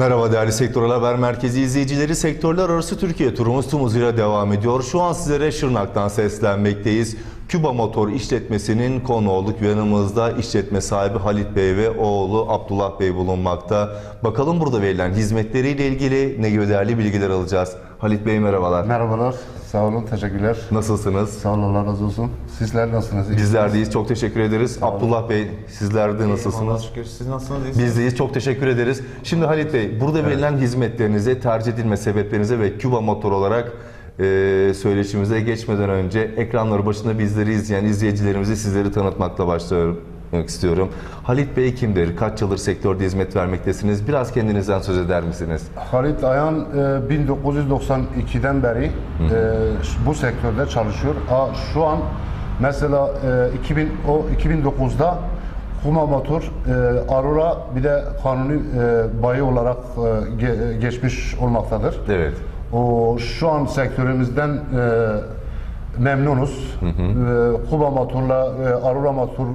Merhaba değerli Sektörel Haber Merkezi izleyicileri. Sektörler arası Türkiye turumuz tüm hızıyla devam ediyor. Şu an sizlere Şırnak'tan seslenmekteyiz. Küba Motor işletmesinin konu olduk yanımızda işletme sahibi Halit Bey ve oğlu Abdullah Bey bulunmakta. Bakalım burada verilen hizmetleriyle ilgili ne gibi değerli bilgiler alacağız. Halit Bey merhabalar. Merhabalar, sağ olun, teşekkürler. Nasılsınız? Sağ olun, Allah razı olsun. Sizler nasılsınız? Bizler deyiz. Çok teşekkür ederiz. Abdullah Bey sizler de Allah'a nasılsınız? şükür. Siz nasılsınız? İyisiniz? Biz deyiz. Çok teşekkür ederiz. Şimdi Halit Bey, burada verilen hizmetlerinize, tercih edilme sebeplerinize ve Küba Motor olarak e, söyleşimize geçmeden önce ekranları başında bizleri izleyen izleyicilerimizi sizleri tanıtmakla başlıyorum istiyorum. Halit Bey kimdir? Kaç yıldır sektörde hizmet vermektesiniz? Biraz kendinizden söz eder misiniz? Halit Ayan e, 1992'den beri e, bu sektörde çalışıyor. Şu an mesela e, 2000, o 2009'da Kuma Motor, e, Aurora bir de kanuni e, bayi olarak e, ge- geçmiş olmaktadır. Evet. O şu an sektörümüzden e, memnunuz. E, Kuba motorla, e, Aurora motor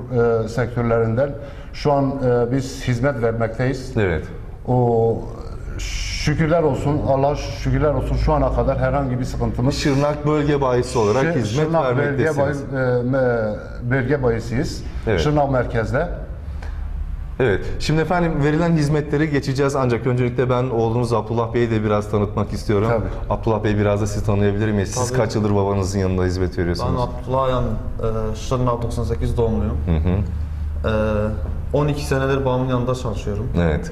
e, sektörlerinden şu an e, biz hizmet vermekteyiz. Evet. O şükürler olsun, Allah şükürler olsun şu ana kadar herhangi bir sıkıntımız Şırnak bölge bahisi olarak Şır- hizmet Şırnak bölge, vermektesiniz. e, me- bölge bayisiyiz. Evet. Şırnak merkezde. Evet. Şimdi efendim verilen hizmetleri geçeceğiz ancak öncelikle ben oğlunuz Abdullah Bey'i de biraz tanıtmak istiyorum. Tabii. Abdullah Bey biraz da sizi tanıyabilir miyiz? Siz Tabii. kaç yıldır babanızın yanında hizmet Ben veriyorsunuz? Abdullah Ayan, e, Şırnak 98 doğumluyum. E, 12 senedir babamın yanında çalışıyorum. Evet.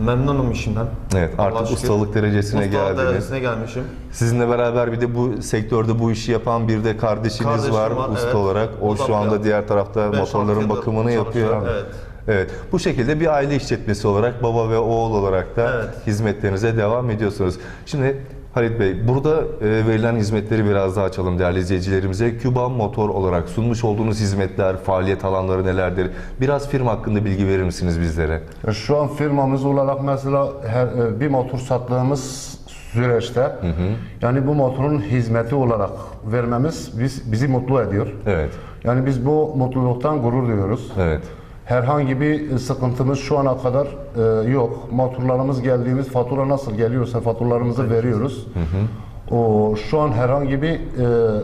Memnunum işimden. Evet, artık şükür. ustalık derecesine Ustalık geldiniz. derecesine gelmişim. Sizinle beraber bir de bu sektörde bu işi yapan bir de kardeşiniz Kardeşim var, var, usta evet. olarak. O, da şu anda bir- diğer tarafta beş, motorların altı yıldır bakımını çalışıyor, yapıyor. evet. Evet. Bu şekilde bir aile işletmesi olarak baba ve oğul olarak da Evet. hizmetlerinize devam ediyorsunuz. Şimdi Halit Bey, burada e, verilen hizmetleri biraz daha açalım değerli izleyicilerimize. Küba Motor olarak sunmuş olduğunuz hizmetler, faaliyet alanları nelerdir? Biraz firma hakkında bilgi verir misiniz bizlere? E, Şu an firmamız olarak mesela her, e, bir motor sattığımız süreçte yani bu motorun hizmeti olarak vermemiz biz, bizi mutlu ediyor. Evet, Yani biz bu mutluluktan gurur duyuyoruz. evet. Herhangi bir sıkıntımız şu ana kadar e, yok. Motorlarımız geldiğimiz fatura nasıl geliyorsa faturalarımızı veriyoruz. O şu an herhangi bir e,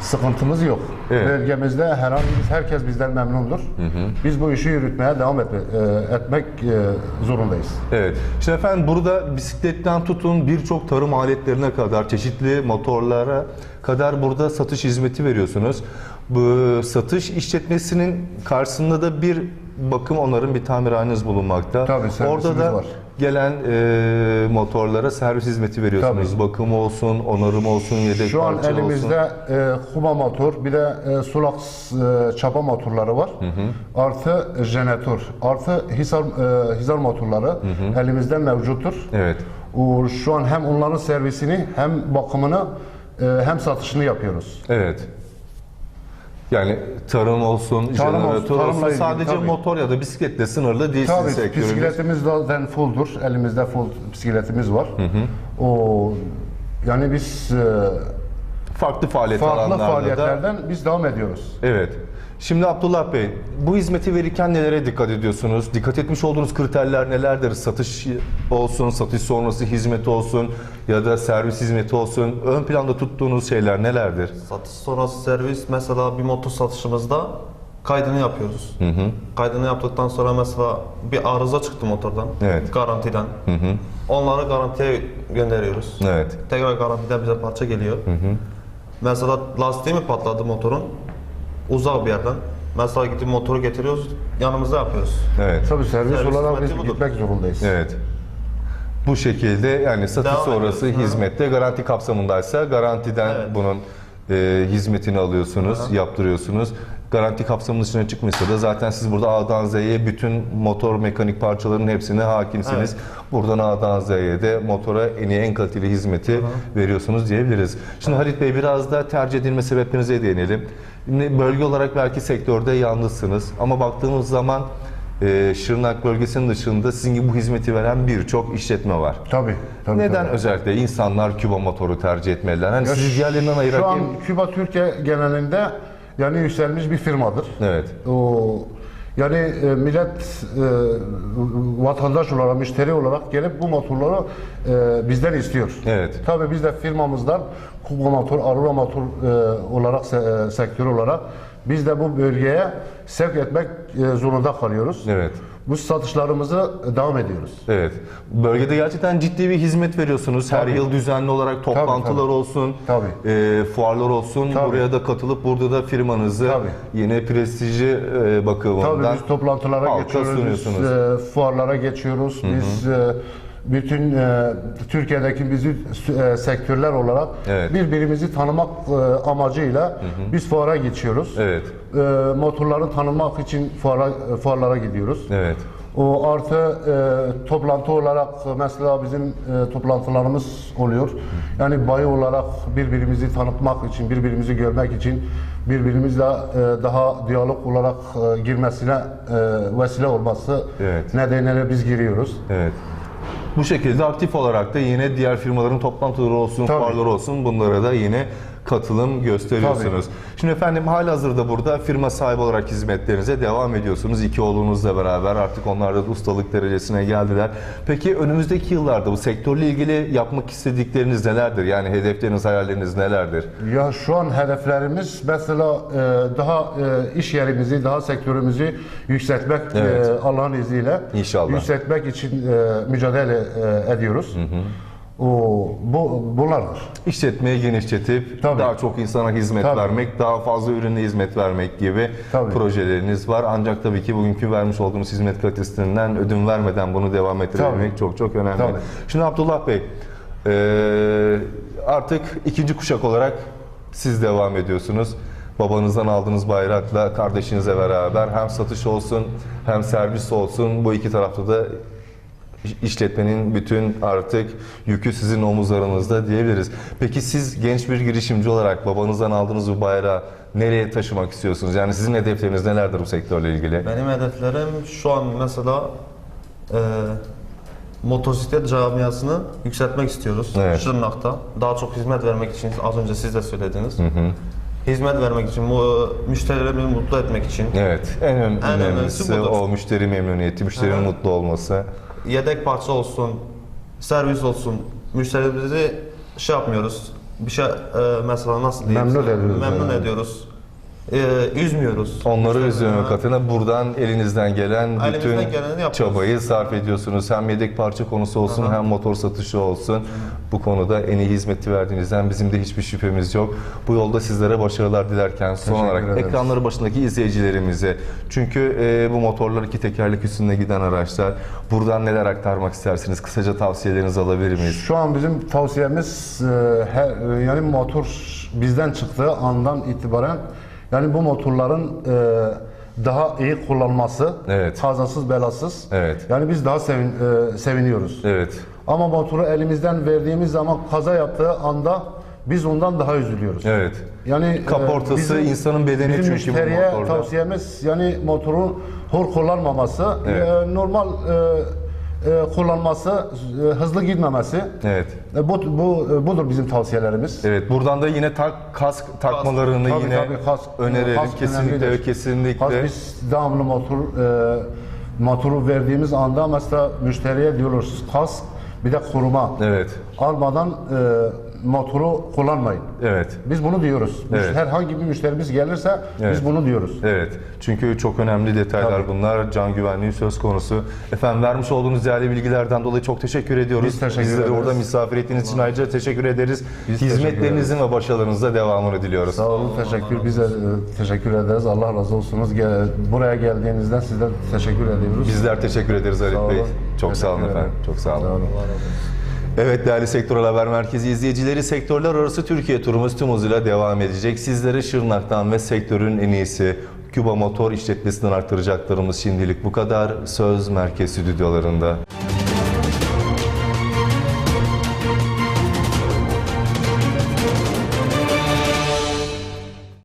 sıkıntımız yok. Evet. Bölgemizde herhangi herkes bizden memnundur. Biz bu işi yürütmeye devam etme, e, etmek e, zorundayız. Evet. Şimdi efendim burada bisikletten tutun birçok tarım aletlerine kadar, çeşitli motorlara kadar burada satış hizmeti veriyorsunuz. Bu satış işletmesinin karşısında da bir bakım onarım bir tamirhaneniz bulunmakta. Tabii, servisimiz Orada da var. Gelen e, motorlara servis hizmeti veriyorsunuz. Tabii. Bakım olsun, onarım olsun, yedek Şu an parça olsun. elimizde e, Kuba motor, bir de e, Sulak e, çapa motorları var. Artı jeneratör, artı Hisar, e, Hisar motorları elimizde mevcuttur. Evet. O, şu an hem onların servisini hem bakımını e, hem satışını yapıyoruz. Evet. Yani tarım olsun, Tarım olsun, jeneratör tarımla olsun. ilgili, Sadece tabii. motor ya da bisikletle sınırlı değil Tabii sektörünüz. bisikletimiz zaten fulldur. Elimizde full bisikletimiz var. O yani biz e, Farklı faaliyet farklı alanlarda da faaliyetlerden biz devam ediyoruz. Evet. Şimdi Abdullah Bey, bu hizmeti verirken nelere dikkat ediyorsunuz? Dikkat etmiş olduğunuz kriterler nelerdir? Satış olsun, satış sonrası hizmet olsun ya da servis hizmeti olsun. Ön planda tuttuğunuz şeyler nelerdir? Satış sonrası servis mesela bir motor satışımızda kaydını yapıyoruz. Kaydını yaptıktan sonra mesela bir arıza çıktı motordan. Evet. Garantiden. Onları garantiye gönderiyoruz. Evet. Tekrar garantiden bize parça geliyor. Mesela lastiği mi patladı motorun? Uzak bir yerden. Mesela gidip motoru getiriyoruz, yanımızda yapıyoruz. Evet. Tabii servis, Servis olarak biz hizmeti budur. gitmek zorundayız. Evet. Bu şekilde yani satış Devam sonrası ediyoruz. hizmette garanti kapsamındaysa garantiden Evet. bunun e, hizmetini alıyorsunuz, yaptırıyorsunuz. Garanti kapsamının dışına çıkmışsa da zaten siz burada A'dan Z'ye bütün motor mekanik parçalarının hepsine hakimsiniz. Evet. Buradan A'dan Z'ye de motora en iyi en kaliteli hizmeti veriyorsunuz diyebiliriz. Şimdi Halit Bey biraz da tercih edilme sebeplerinize değinelim. Şimdi bölge olarak belki sektörde yalnızsınız ama baktığımız zaman e, Şırnak bölgesinin dışında sizin gibi bu hizmeti veren birçok işletme var. Tabii. tabii Neden tabii. özellikle insanlar Küba motoru tercih etmeliler? Hani sizi diğerlerinden ayıran Şu an Küba Türkiye genelinde yani yükselmiş bir firmadır. Evet. O yani e, millet e, vatandaş olarak, müşteri olarak gelip bu motorları e, bizden istiyor. Evet. Tabii biz de firmamızdan Kuba Motor, Aurora Motor e, olarak se- e, sektör olarak biz de bu bölgeye sevk etmek e, zorunda kalıyoruz. Evet. Bu satışlarımızı devam ediyoruz. Evet. Bölgede gerçekten ciddi bir hizmet veriyorsunuz. Her Tabii. yıl düzenli olarak toplantılar tabii. olsun, Tabii. e, fuarlar olsun. Tabii. Buraya da katılıp burada da firmanızı Tabii. yine prestiji e, bakımından Tabii biz toplantılara geçiyoruz, biz, e, fuarlara geçiyoruz. Biz e, bütün e, Türkiye'deki bizi e, sektörler olarak Evet. birbirimizi tanımak e, amacıyla biz fuara geçiyoruz. Evet. E, motorları tanımak için fuara, fuarlara gidiyoruz. Evet. O artı e, toplantı olarak mesela bizim e, toplantılarımız oluyor. Yani bayi olarak birbirimizi tanıtmak için, birbirimizi görmek için, birbirimizle e, daha diyalog olarak e, girmesine e, vesile olması Evet. nedeniyle biz giriyoruz. Evet. Bu şekilde aktif olarak da yine diğer firmaların toplantıları olsun, Tabii. fuarları olsun bunlara da yine katılım gösteriyorsunuz. Şimdi efendim halihazırda burada firma sahibi olarak hizmetlerinize devam ediyorsunuz. İki oğlunuzla beraber artık onlar da ustalık derecesine geldiler. Peki önümüzdeki yıllarda bu sektörle ilgili yapmak istedikleriniz nelerdir? Yani hedefleriniz, hayalleriniz nelerdir? Ya şu an hedeflerimiz mesela e, daha e, iş yerimizi, daha sektörümüzü yükseltmek Evet. e, Allah'ın izniyle. İnşallah. Yükseltmek için mücadele ediyoruz. O, bu bunlardır. İşletmeyi genişletip Tabii. daha çok insana hizmet Tabii. vermek, daha fazla ürüne hizmet vermek gibi Tabii. projeleriniz var. Ancak tabii ki bugünkü vermiş olduğunuz hizmet kalitesinden ödün vermeden bunu devam ettirebilmek Tabii. çok çok önemli. Tabii. Şimdi Abdullah Bey, eee, artık ikinci kuşak olarak siz devam ediyorsunuz. Babanızdan aldığınız bayrakla kardeşinizle beraber hem satış olsun hem servis olsun bu iki tarafta da işletmenin bütün artık yükü sizin omuzlarınızda diyebiliriz. Peki siz genç bir girişimci olarak babanızdan aldığınız bu bayrağı nereye taşımak istiyorsunuz? Yani sizin hedefleriniz nelerdir bu sektörle ilgili? Benim hedeflerim şu an mesela e, motosiklet camiasını yükseltmek istiyoruz Evet. Şırnak'ta. Daha çok hizmet vermek için az önce siz de söylediniz. Hizmet vermek için, bu müşterilerimizi mutlu etmek için. Evet, en ön- En önemlisi önemlisi budur. o müşteri memnuniyeti, müşterinin mutlu olması. Yedek parça olsun, servis olsun. Müşterilerimizi şey yapmıyoruz. Bir şey e, mesela nasıl diyeyim? Memnun ediyoruz Memnun yani. ediyoruz. E, üzmüyoruz. Onları üzmemek adına buradan elinizden gelen bütün çabayı sarf ediyorsunuz. Hem yedek parça konusu olsun hem motor satışı olsun. Bu konuda en iyi hizmeti verdiğinizden bizim de hiçbir şüphemiz yok. Bu yolda sizlere başarılar dilerken son Teşekkür olarak ederiz. ekranları başındaki izleyicilerimize çünkü e, bu motorlar iki tekerlek üstünde giden araçlar. Buradan neler aktarmak istersiniz? Kısaca tavsiyelerinizi alabilir miyiz? Şu an bizim tavsiyemiz e, her, yani motor bizden çıktığı andan itibaren yani bu motorların e, daha iyi kullanması, Evet. kazasız belasız. Evet. Yani biz daha sevin, e, seviniyoruz. Evet. Ama motoru elimizden verdiğimiz zaman kaza yaptığı anda biz ondan daha üzülüyoruz. Evet. Yani e, Kaportası insanın bedeni bizim çünkü bu motorda. tavsiyemiz yani motorun hor kullanmaması, Evet. e, normal e, e, kullanması, e, hızlı gitmemesi. Evet. E, Bu, bu e, budur bizim tavsiyelerimiz. Evet, buradan da yine tak, kask takmalarını Tabii, yine tabii, kask- önerelim. kask kesinlikle ve kesinlikle. Kask biz devamlı motor e, motoru verdiğimiz anda mesela müşteriye diyoruz kask bir de koruma. Evet, Almadan e, motoru kullanmayın. evet, Biz bunu diyoruz. Evet. Herhangi bir müşterimiz gelirse Evet. biz bunu diyoruz. evet. Çünkü çok önemli detaylar Tabii. bunlar. Can güvenliği söz konusu. Efendim vermiş olduğunuz değerli bilgilerden dolayı çok teşekkür ediyoruz. Biz teşekkür Bizleri ederiz. orada misafir ettiğiniz için ayrıca teşekkür ederiz. Biz teşekkür Hizmetlerinizin ve başarılarınızda devamını diliyoruz. Sağ olun, teşekkür. Biz de e, teşekkür ederiz. Allah razı olsunuz. Buraya geldiğinizden size teşekkür ediyoruz. Bizler teşekkür ederiz Sağ Bey. Çok sağ olun Teşekkür efendim. Çok sağ olun. Sağ olun. Evet değerli Sektör Haber Merkezi izleyicileri sektörler arası Türkiye turumuz tüm hızıyla devam edecek. Sizlere Şırnak'tan ve sektörün en iyisi Küba Motor işletmesinden aktaracaklarımız şimdilik bu kadar. Söz Merkez Stüdyolarında.